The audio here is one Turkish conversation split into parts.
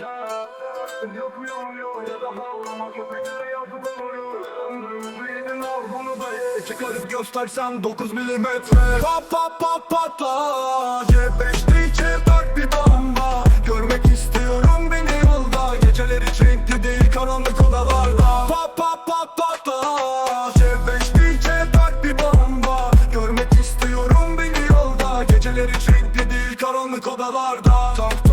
Yapıyor ya da Çıkarıp göstersen 9 milimetre. Pat pat pat patla. C5'te içe tak bir bomba. Görmek istiyorum beni yolda. Geceleri renkli değil karanlık odalarda. Pat pat pat patla. C5'te içe tak bir bomba. Görmek istiyorum beni yolda. Geceleri renkli değil karanlık odalarda. Taktım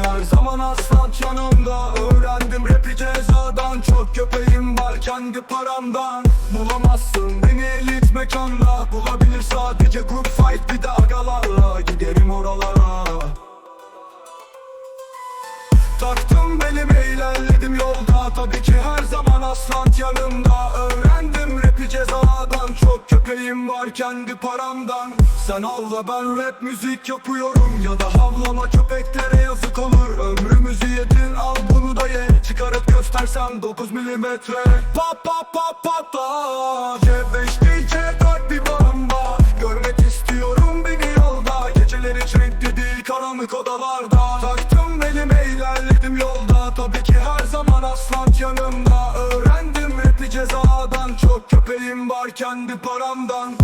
her zaman aslan yanımda Öğrendim rapi cezadan. Çok köpeğim var kendi paramdan. Bulamazsın beni elit mekanda. Bulabilir sadece group fight bir de agalarla. Giderim oralara. Taktım belime ilerledim yolda. Tabii ki her zaman aslan yanımda. Öğrendim cezadan. Çok köpeğim var kendi paramdan. Sen avla ben rap müzik yapıyorum. Ya da havlama köpeklere yazık olur. Ömrümüzü yedin al bunu da ye. Çıkarıp göstersem 9 milimetre. Pat pat pat patla C5 DJ tak bir bomba Görmek istiyorum beni yolda. Geceleri renkli değil karanlık odalarda. Taktım elime ilerledim yolda. Tabii ki her zaman aslan yanımda. Öğrendim rapi cezadan. Çok köpeğim var kendi paramdan